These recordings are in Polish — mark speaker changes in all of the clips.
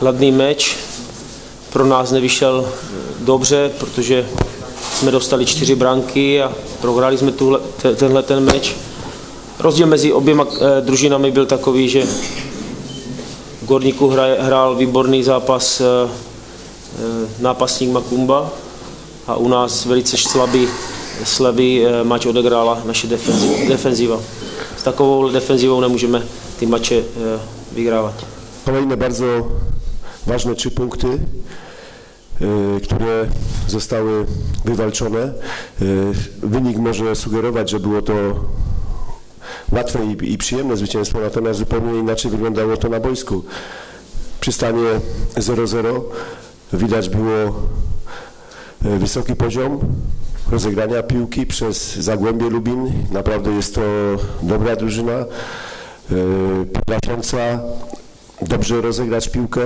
Speaker 1: ladný meč. Pro nás nevyšel dobře, protože jsme dostali čtyři branky a prohráli jsme tuhle, te- tenhle ten meč. Rozdíl mezi oběma eh, družinami byl takový, že v Gorníku hrál výborný zápas eh, eh, nápastník Makumba a u nás velice slabý, slabý mač odehrála naše defenzi- defenziva. S takovou defenzivou nemůžeme ty mače vyhrávat.
Speaker 2: Kolejne bardzo ważne trzy punkty, y, które zostały wywalczone. Y, Wynik może sugerować, że było to łatwe i, przyjemne zwycięstwo, natomiast zupełnie inaczej wyglądało to na boisku. Przy stanie 0-0 widać było y, wysoki poziom rozegrania piłki przez Zagłębie Lubin. Naprawdę jest to dobra drużyna, potrafiąca dobrze rozegrać piłkę,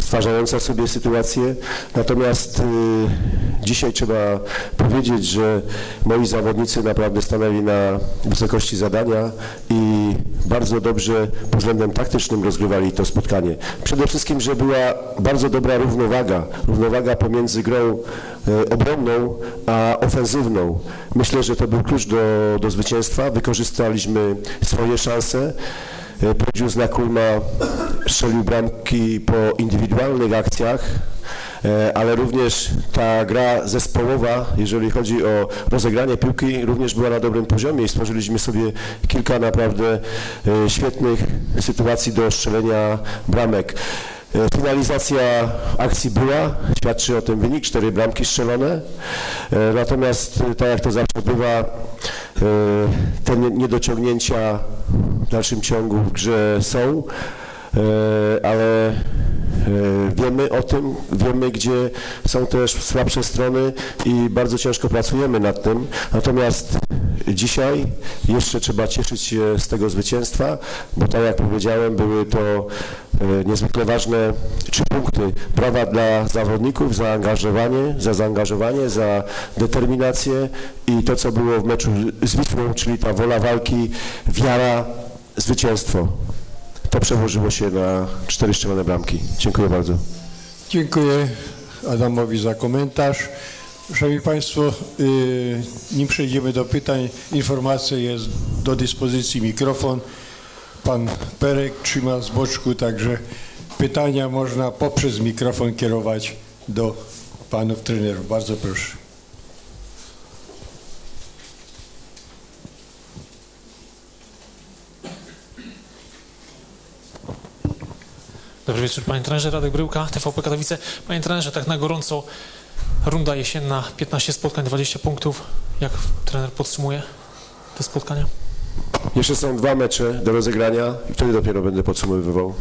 Speaker 2: stwarzająca sobie sytuację. Natomiast y, dzisiaj trzeba powiedzieć, że moi zawodnicy naprawdę stanęli na wysokości zadania i bardzo dobrze pod względem taktycznym rozgrywali to spotkanie. Przede wszystkim, że była bardzo dobra równowaga, równowaga pomiędzy grą y, obronną a ofensywną. Myślę, że to był klucz do, do zwycięstwa. Wykorzystaliśmy swoje szanse. E, Produce Nakulma strzelił bramki po indywidualnych akcjach, e, ale również ta gra zespołowa, jeżeli chodzi o rozegranie piłki, również była na dobrym poziomie i stworzyliśmy sobie kilka naprawdę e, świetnych sytuacji do strzelenia bramek. E, Finalizacja akcji była, świadczy o tym wynik, cztery bramki strzelone. E, Natomiast e, tak jak to zawsze bywa, te nie- niedociągnięcia w dalszym ciągu w grze są, ale wiemy o tym, wiemy gdzie są też słabsze strony i bardzo ciężko pracujemy nad tym. Natomiast dzisiaj jeszcze trzeba cieszyć się z tego zwycięstwa, bo tak jak powiedziałem, były to niezwykle ważne trzy punkty. Brawa dla zawodników za zaangażowanie, za zaangażowanie, za determinację i to, co było w meczu z Wisłą, czyli ta wola walki, wiara, zwycięstwo. To przełożyło się na cztery strzelone bramki. Dziękuję bardzo.
Speaker 3: Dziękuję Adamowi za komentarz. Szanowni Państwo, y, nim przejdziemy do pytań, informacja jest do dyspozycji mikrofon. Pan Perek trzyma z boczku, także pytania można poprzez mikrofon kierować do panów trenerów. Bardzo proszę.
Speaker 4: Dobry wieczór, panie trenerze, Radek Bryłka, TVP Katowice. Panie trenerze, tak na gorąco, runda jesienna, 15 spotkań, 20 punktów. Jak trener podsumuje te spotkania?
Speaker 2: Jeszcze są dwa mecze do rozegrania i wtedy dopiero będę podsumowywał.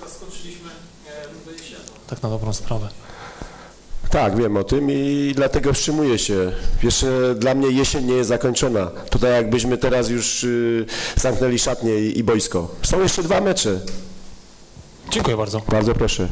Speaker 4: Teraz skończyliśmy rundę jesienną. Tak na dobrą sprawę.
Speaker 2: Tak, wiem o tym i dlatego wstrzymuję się. Jeszcze dla mnie jesień nie jest zakończona. Tutaj jakbyśmy teraz już y, zamknęli szatnię i, i boisko. Są jeszcze dwa mecze.
Speaker 4: Dziękuję bardzo.
Speaker 2: Bardzo proszę.